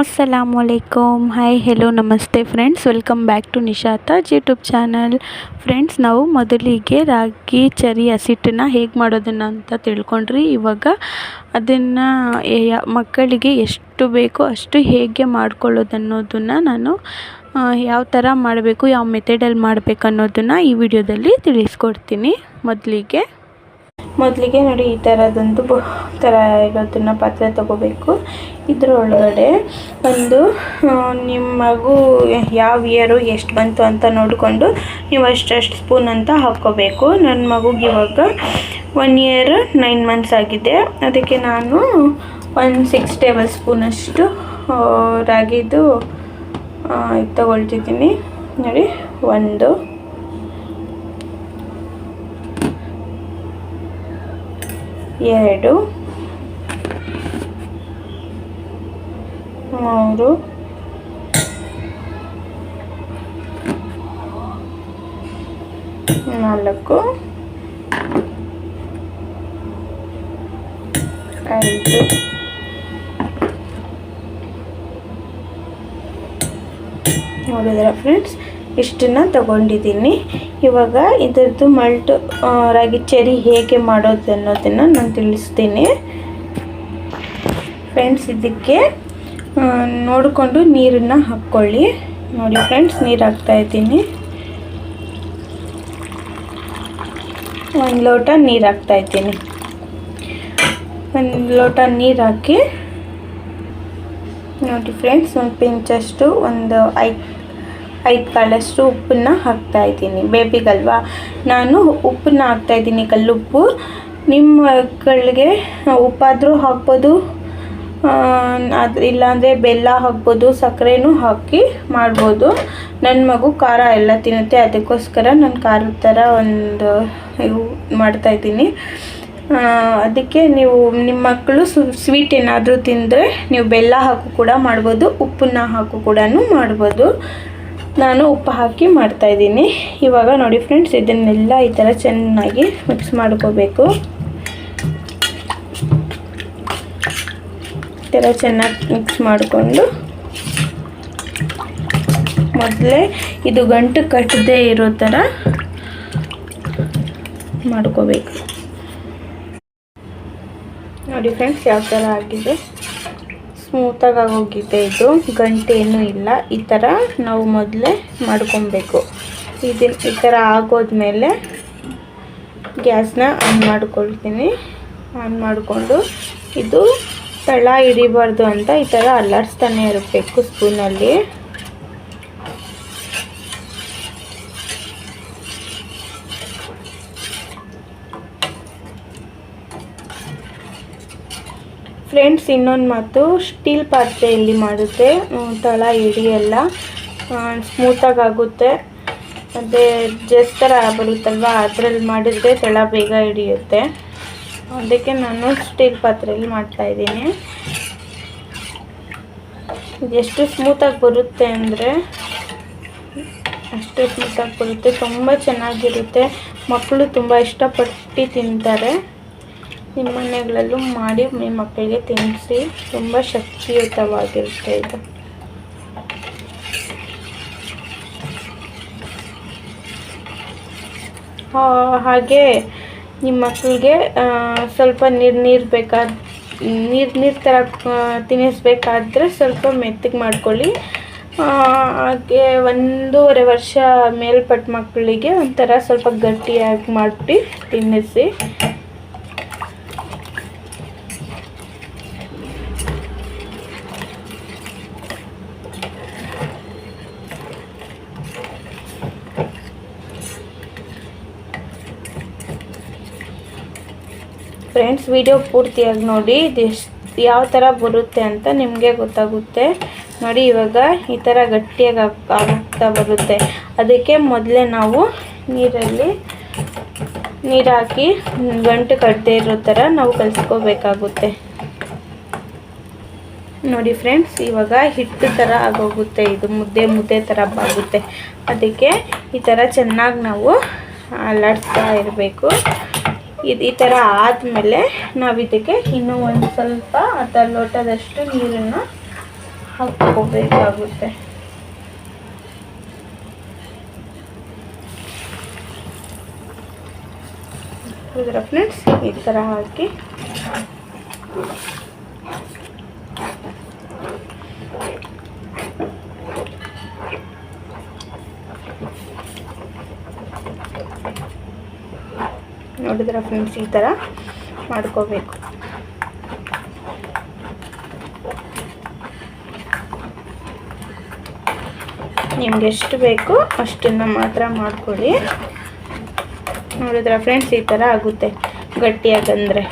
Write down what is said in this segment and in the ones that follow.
ಅಸ್ಸಲಾಮು ಅಲೈಕುಮ್ hi hello ನಮಸ್ತೆ friends welcome back to Nishataj YouTube channel friends ನಾವು ಮೊದಲಿಗೆ ರಾಗಿ ಚರಿ ಹಸಿಟ್ಟನ್ನ ಹೇಗೆ ಮಾಡೋದನ್ನು ಅಂತ ತಿಳ್ಕೊಂಡ್ರಿ. ಇವಾಗ ಅದನ್ನು ಮಕ್ಕಳಿಗೆ ಎಷ್ಟು ಬೇಕೋ ಅಷ್ಟು ಹೇಗೆ ಮಾಡ್ಕೊಳ್ಳೋದು ಅನ್ನೋದನ್ನು ನಾನು ಯಾವ ಥರ ಮಾಡಬೇಕು, ಯಾವ ಮೆಥಡಲ್ಲಿ ಮಾಡಬೇಕು ಅನ್ನೋದನ್ನು ಈ ವಿಡಿಯೋದಲ್ಲಿ ತಿಳಿಸ್ಕೊಡ್ತೀನಿ ಮೊದಲಿಗೆ. ಮೊದಲಿಗೆ ನೋಡಿ ಈ ಥರದೊಂದು ಥರ ಇರೋದನ್ನು ಪಾತ್ರೆ ತಗೋಬೇಕು. ಇದರೊಳಗಡೆ ಒಂದು ನಿಮ್ಮ ಮಗು ಯಾವ ಇಯರು ಎಷ್ಟು ಬಂತು ಅಂತ ನೋಡಿಕೊಂಡು ನೀವು ಅಷ್ಟಷ್ಟು ಸ್ಪೂನ್ ಅಂತ ಹಾಕ್ಕೋಬೇಕು ನನ್ನ ಮಗುಗೆ ಇವಾಗ ಒನ್ ಇಯರ್ ನೈನ್ ಮಂತ್ಸ್ ಆಗಿದೆ. ಅದಕ್ಕೆ ನಾನು ಒಂದು ಸಿಕ್ಸ್ ಟೇಬಲ್ ಸ್ಪೂನಷ್ಟು ರಾಗಿದು ತಗೊಳ್ತಿದ್ದೀನಿ. ನೋಡಿ, ಒಂದು. ಎರಡು ಮೂರು ನಾಲ್ಕು ಐದು ನೋಡಿದ್ರೆ ಫ್ರೆಂಡ್ಸ್ ಇಷ್ಟನ್ನು ತಗೊಂಡಿದ್ದೀನಿ ಇವಾಗ ಇದರದ್ದು ಮಲ್ಟ್ ರಾಗಿ ಚೆರಿ ಹೇಗೆ ಮಾಡೋದು ಅನ್ನೋದನ್ನು ನಾನು ತಿಳಿಸ್ತೀನಿ. ಫ್ರೆಂಡ್ಸ್ ಇದಕ್ಕೆ ನೋಡಿಕೊಂಡು ನೀರನ್ನು ಹಾಕ್ಕೊಳ್ಳಿ. ನೋಡಿ ಫ್ರೆಂಡ್ಸ್ ನೀರು ಹಾಕ್ತಾಯಿದ್ದೀನಿ ಒಂದು ಲೋಟ ನೀರು ಹಾಕ್ತಾಯಿದ್ದೀನಿ ಒಂದು ಲೋಟ ನೀರು ಹಾಕಿ, ನೋಡಿ ಫ್ರೆಂಡ್ಸ್ ಒಂದು ಪಿಂಚಷ್ಟು, ಒಂದು ಐದು ಐದು ಕಾಳಷ್ಟು ಉಪ್ಪನ್ನ ಹಾಕ್ತಾಯಿದ್ದೀನಿ ಬೇಬಿಗಲ್ವಾ? ನಾನು ಉಪ್ಪನ್ನ ಹಾಕ್ತಾಯಿದ್ದೀನಿ ಕಲ್ಲುಪ್ಪು. ನಿಮ್ಮ ಮಕ್ಕಳಿಗೆ ಉಪ್ಪಾದರೂ ಹಾಕ್ಬೋದು ಅದು ಇಲ್ಲಾಂದರೆ ಬೆಲ್ಲ ಹಾಕ್ಬೋದು, ಸಕ್ಕರೆನೂ ಹಾಕಿ ಮಾಡ್ಬೋದು. ನನ್ನ ಮಗು ಖಾರ ಎಲ್ಲ ತಿನ್ನುತ್ತೆ, ಅದಕ್ಕೋಸ್ಕರ ನಾನು ಖಾರದ ಥರ ಒಂದು ಇವು ಮಾಡ್ತಾಯಿದ್ದೀನಿ ಅದಕ್ಕೆ ನೀವು ನಿಮ್ಮ ಮಕ್ಕಳು ಸ್ವೀಟ್ ಏನಾದರೂ ತಿಂದರೆ ನೀವು ಬೆಲ್ಲ ಹಾಕು ಕೂಡ ಮಾಡ್ಬೋದು, ಉಪ್ಪನ್ನ ಹಾಕು ಕೂಡ ಮಾಡ್ಬೋದು. ನಾನು ಉಪ್ಪು ಹಾಕಿ ಮಾಡ್ತಾಯಿದ್ದೀನಿ ಇವಾಗ ನೋಡಿ ಫ್ರೆಂಡ್ಸ್, ಇದನ್ನೆಲ್ಲ ಈ ಥರ ಚೆನ್ನಾಗಿ ಮಿಕ್ಸ್ ಮಾಡ್ಕೋಬೇಕು. ಈ ಥರ ಚೆನ್ನಾಗಿ ಮಿಕ್ಸ್ ಮಾಡಿಕೊಂಡು ಮೊದಲೇ ಇದು ಗಂಟು ಕಟ್ಟದೇ ಇರೋ ಥರ ಮಾಡ್ಕೋಬೇಕು. ನೋಡಿ ಫ್ರೆಂಡ್ಸ್, ಯಾವ ಥರ ಆಗಿದೆ. ಸ್ಮೂತಾಗಿ ಆಗೋಗಿದೆ ಇದು. ಗಂಟೇನೂ ಇಲ್ಲ. ಈ ಥರ ನಾವು ಮೊದಲೇ ಮಾಡ್ಕೊಬೇಕು. ಇದು ಈ ಥರ ಆಗೋದ್ಮೇಲೆ ಗ್ಯಾಸ್ನ ಆನ್ ಮಾಡ್ಕೊಳ್ತೀನಿ. ಆನ್ ಮಾಡಿಕೊಂಡು ಇದು ತಳ ಹಿಡಿಬಾರ್ದು ಅಂತ ಈ ಥರ ಅಲ್ಲಾಡಿಸ್ತಾನೆ ಇರಬೇಕು ಸ್ಪೂನಲ್ಲಿ ಫ್ರೆಂಡ್ಸ್, ಇನ್ನೊಂದು ಮಾತು. ಸ್ಟೀಲ್ ಪಾತ್ರೆಯಲ್ಲಿ ಮಾಡುತ್ತೆ. ತಳ ಹಿಡಿಯಲ್ಲ ಸ್ಮೂತಾಗಿ ಆಗುತ್ತೆ. ಮತ್ತು ಜಸ್ ಥರ ಬರುತ್ತಲ್ವ? ಅದರಲ್ಲಿ ಮಾಡಿದರೆ ತಳ ಬೇಗ ಹಿಡಿಯುತ್ತೆ. ಅದಕ್ಕೆ ನಾನು ಸ್ಟೀಲ್ ಪಾತ್ರೆಯಲ್ಲಿ ಮಾಡ್ತಾಯಿದ್ದೀನಿ ಎಷ್ಟು ಸ್ಮೂತಾಗಿ ಬರುತ್ತೆ ಅಂದರೆ, ಅಷ್ಟು ಸ್ಮೂತಾಗಿ ಬರುತ್ತೆ. ತುಂಬ ಚೆನ್ನಾಗಿರುತ್ತೆ. ಮಕ್ಕಳು ತುಂಬ ಇಷ್ಟಪಟ್ಟು ತಿಂತಾರೆ. ನಿಮ್ಮ ಮನೆಗಳಲ್ಲೂ ಮಾಡಿ ನಿಮ್ಮ ಮಕ್ಕಳಿಗೆ ತಿನ್ನಿಸಿ ತುಂಬ ಶಕ್ತಿಯುತವಾಗಿರುತ್ತೆ ಇದು. ಹಾಗೆ ನಿಮ್ಮ ಮಕ್ಕಳಿಗೆ ಸ್ವಲ್ಪ ನೀರು ನೀರು ಬೇಕಾದ ನೀರು ನೀರು ಥರ ತಿನ್ನಿಸ್ಬೇಕಾದ್ರೆ ಸ್ವಲ್ಪ ಮೆತ್ತಗೆ ಮಾಡ್ಕೊಳ್ಳಿ. ಹಾಗೆ ಒಂದೂವರೆ ವರ್ಷ ಮೇಲ್ಪಟ್ಟ ಮಕ್ಕಳಿಗೆ ಒಂಥರ ಸ್ವಲ್ಪ ಗಟ್ಟಿಯಾಗಿ ಮಾಡಿ ತಿನ್ನಿಸಿ. ಫ್ರೆಂಡ್ಸ್, ವಿಡಿಯೋ ಪೂರ್ತಿಯಾಗಿ ನೋಡಿ ಯಾವ ಥರ ಬರುತ್ತೆ ಅಂತ ನಿಮಗೆ ಗೊತ್ತಾಗುತ್ತೆ. ನೋಡಿ, ಇವಾಗ ಈ ಥರ ಗಟ್ಟಿಯಾಗಿ ಆಗ್ತಾ ಬರುತ್ತೆ. ಅದಕ್ಕೆ ಮೊದಲೇ ನಾವು ನೀರಲ್ಲಿ ನೀರು ಹಾಕಿ, ಗಂಟು ಕಟ್ಟದೇ ಇರೋ ಥರ ನಾವು ಕಲಿಸ್ಕೋಬೇಕಾಗುತ್ತೆ. ನೋಡಿ ಫ್ರೆಂಡ್ಸ್, ಇವಾಗ ಹಿಟ್ಟು ಥರ ಆಗೋಗುತ್ತೆ. ಇದು ಮುದ್ದೆ ಮುದ್ದೆ ಥರ ಆಗುತ್ತೆ. ಅದಕ್ಕೆ ಈ ಥರ ಚೆನ್ನಾಗಿ ನಾವು ಅಲ್ಲಾಡಿಸ್ತಾ ಇರಬೇಕು. ಇದು ಈ ಥರ ಆದಮೇಲೆ ನಾವು ಇದಕ್ಕೆ ಇನ್ನೂ ಒಂದು ಸ್ವಲ್ಪ ಅರ್ಧ ಲೋಟದಷ್ಟು ನೀರನ್ನು ಹಾಕ್ಕೋಬೇಕಾಗುತ್ತೆ. ಫ್ರೆಂಡ್ಸ್ ಈ ಥರ ಹಾಕಿ. ನೋಡಿದ್ರೆ ಫ್ರೆಂಡ್ಸ್ ಈ ಥರ ಮಾಡ್ಕೋಬೇಕು. ನಿಮ್ಗೆ ಎಷ್ಟು ಬೇಕೋ ಅಷ್ಟನ್ನು ಮಾತ್ರ ಮಾಡ್ಕೊಳ್ಳಿ ನೋಡಿದ್ರೆ ಫ್ರೆಂಡ್ಸ್ ಈ ಥರ ಆಗುತ್ತೆ ಗಟ್ಟಿಯಾಗಂದರೆ.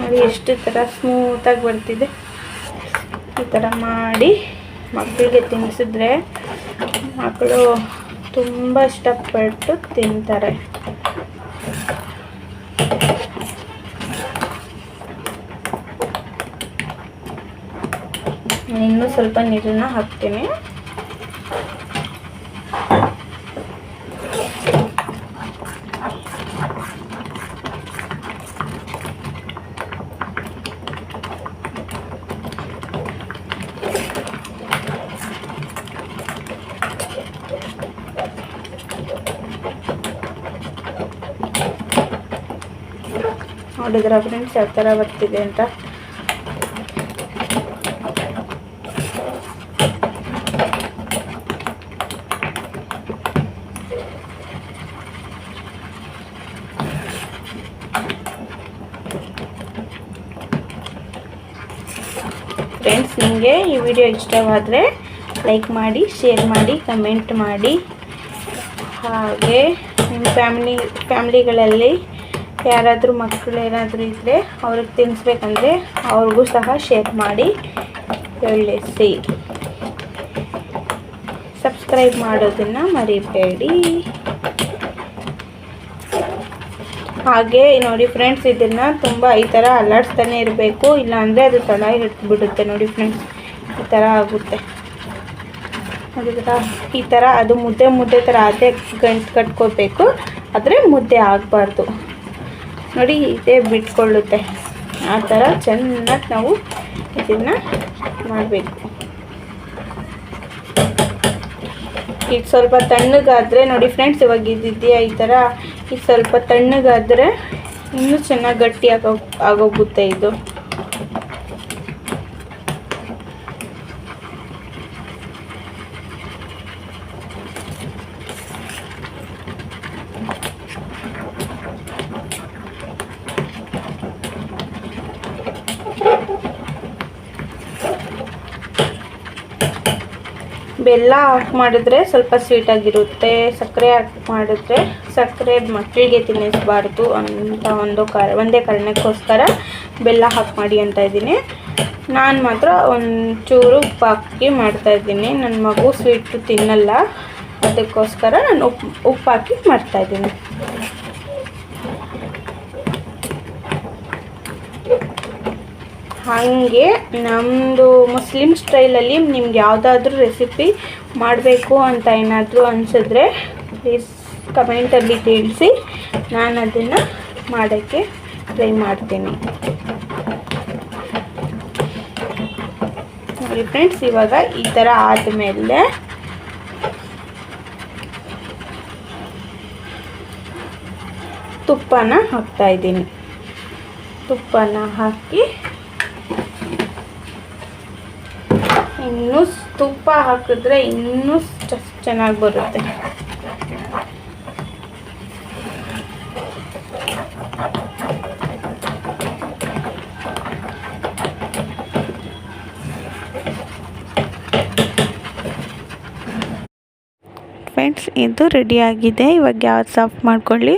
ನೋಡಿ ಎಷ್ಟು ಥರ ಸ್ಮೂತಾಗಿ ಬರ್ತಿದೆ. ಈ ಥರ ಮಾಡಿ ಮಕ್ಕಳಿಗೆ ತಿನ್ನಿಸಿದ್ರೆ ಮಕ್ಕಳು ತುಂಬ ಇಷ್ಟಪಟ್ಟು ತಿಂತಾರೆ. ಇನ್ನೂ ಸ್ವಲ್ಪ ನೀರನ್ನು ಹಾಕ್ತೀನಿ. ನೋಡಿದ್ರ ಫ್ರೆಂಡ್ಸ್ ಯಾವ ಥರ ಬರ್ತಿದೆ ಅಂತ. ಫ್ರೆಂಡ್ಸ್ ನಿಮಗೆ ಈ ವಿಡಿಯೋ ಇಷ್ಟವಾದರೆ ಲೈಕ್ ಮಾಡಿ ಶೇರ್ ಮಾಡಿ ಕಮೆಂಟ್ ಮಾಡಿ. ಹಾಗೆ ನಿಮ್ಮ ಫ್ಯಾಮಿಲಿ ಫ್ಯಾಮ್ಲಿಗಳಲ್ಲಿ ಯಾರಾದರೂ ಮಕ್ಕಳು ಏನಾದರೂ ಇದ್ದರೆ ಅವ್ರಿಗೆ ತಿನ್ನಿಸ್ಬೇಕಂದ್ರೆ ಅವ್ರಿಗೂ ಸಹ ಶೇರ್ ಮಾಡಿ. ತಿಳಿಸಿ ಸಬ್ಸ್ಕ್ರೈಬ್ ಮಾಡೋದನ್ನು ಮರಿಬೇಡಿ. ಹಾಗೆ ನೋಡಿ ಫ್ರೆಂಡ್ಸ್ ಇದನ್ನು ತುಂಬ ಈ ಥರ ಅಲ್ಲಾಡಿಸ್ತಾನೆ ಇರಬೇಕು, ಇಲ್ಲಾಂದರೆ ಅದು ತಳ ಹಿಡಿದ್ಬಿಡುತ್ತೆ ನೋಡಿ ಫ್ರೆಂಡ್ಸ್ ಈ ಥರ ಆಗುತ್ತೆ. ನೋಡಿದ್ರ ಈ ಥರ ಅದು ಮುದ್ದೆ ಮುದ್ದೆ ಥರ ಅದೇ ಗಂಟು ಕಟ್ಕೋಬೇಕು, ಆದರೆ ಮುದ್ದೆ ಆಗಬಾರ್ದು. ನೋಡಿ, ಇದೇ ಬಿಟ್ಕೊಳ್ಳುತ್ತೆ. ಆ ಥರ ಚೆನ್ನಾಗಿ ನಾವು ಇದನ್ನು ಮಾಡಬೇಕು. ಈಗ ಸ್ವಲ್ಪ ತಣ್ಣಗಾದರೆ, ನೋಡಿ ಫ್ರೆಂಡ್ಸ್, ಇವಾಗ ಇದ್ದಿದೆಯಾ ಈ ಥರ? ಈಗ ಸ್ವಲ್ಪ ತಣ್ಣಗಾದರೆ ಇನ್ನೂ ಚೆನ್ನಾಗಿ ಗಟ್ಟಿ ಆಗೋ ಆಗೋಗುತ್ತೆ ಇದು. ಬೆಲ್ಲ ಹಾಕಿ ಮಾಡಿದ್ರೆ ಸ್ವಲ್ಪ ಸ್ವೀಟಾಗಿರುತ್ತೆ ಸಕ್ಕರೆ ಹಾಕಿ ಮಾಡಿದ್ರೆ ಸಕ್ಕರೆ ಮಕ್ಕಳಿಗೆ ತಿನ್ನಿಸಬಾರ್ದು ಅಂತ ಒಂದು ಕಾರ, ಒಂದೇ ಕಾರಣಕ್ಕೋಸ್ಕರ ಬೆಲ್ಲ ಹಾಕಿ ಮಾಡಿ ಅಂತ ಇದ್ದೀನಿ. ನಾನು ಮಾತ್ರ ಒಂಚೂರು ಉಪ್ಪು ಹಾಕಿ ಮಾಡ್ತಾಯಿದ್ದೀನಿ ನನ್ನ ಮಗು ಸ್ವೀಟು ತಿನ್ನಲ್ಲ. ಅದಕ್ಕೋಸ್ಕರ ನಾನು ಉಪ್ಪು ಉಪ್ಪು ಹಾಕಿ ಮಾಡ್ತಾಯಿದ್ದೀನಿ ಹಾಗೆ ನಮ್ಮದು ಮುಸ್ಲಿಮ್ ಸ್ಟೈಲಲ್ಲಿ ನಿಮ್ಗೆ ಯಾವುದಾದ್ರೂ ರೆಸಿಪಿ ಮಾಡಬೇಕು ಅಂತ ಏನಾದರೂ ಅನಿಸಿದ್ರೆ ಪ್ಲೀಸ್ ಕಮೆಂಟಲ್ಲಿ ತಿಳಿಸಿ. ನಾನು ಅದನ್ನು ಮಾಡೋಕ್ಕೆ ಟ್ರೈ ಮಾಡ್ತೀನಿ. ನೋಡಿ ಫ್ರೆಂಡ್ಸ್ ಇವಾಗ ಈ ಥರ ಆದಮೇಲೆ ತುಪ್ಪನ ಹಾಕ್ತಾಯಿದ್ದೀನಿ ತುಪ್ಪನ ಹಾಕಿ ಇನ್ನೂ ತುಪ್ಪ ಹಾಕಿದ್ರೆ ಇನ್ನೂ ಚೆನ್ನಾಗಿ ಬರುತ್ತೆ. ಫ್ರೆಂಡ್ಸ್, ಇದು ರೆಡಿಯಾಗಿದೆ ಇವಾಗ ಗ್ಯಾಸ್ ಸಾಫ್ ಮಾಡ್ಕೊಳ್ಳಿ.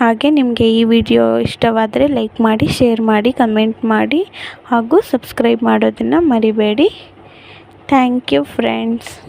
ಹಾಗೆ ನಿಮಗೆ ಈ ವಿಡಿಯೋ ಇಷ್ಟವಾದರೆ ಲೈಕ್ ಮಾಡಿ, ಶೇರ್ ಮಾಡಿ, ಕಮೆಂಟ್ ಮಾಡಿ ಹಾಗೂ ಸಬ್ಸ್ಕ್ರೈಬ್ ಮಾಡೋದನ್ನು ಮರಿಬೇಡಿ. Thank you friends.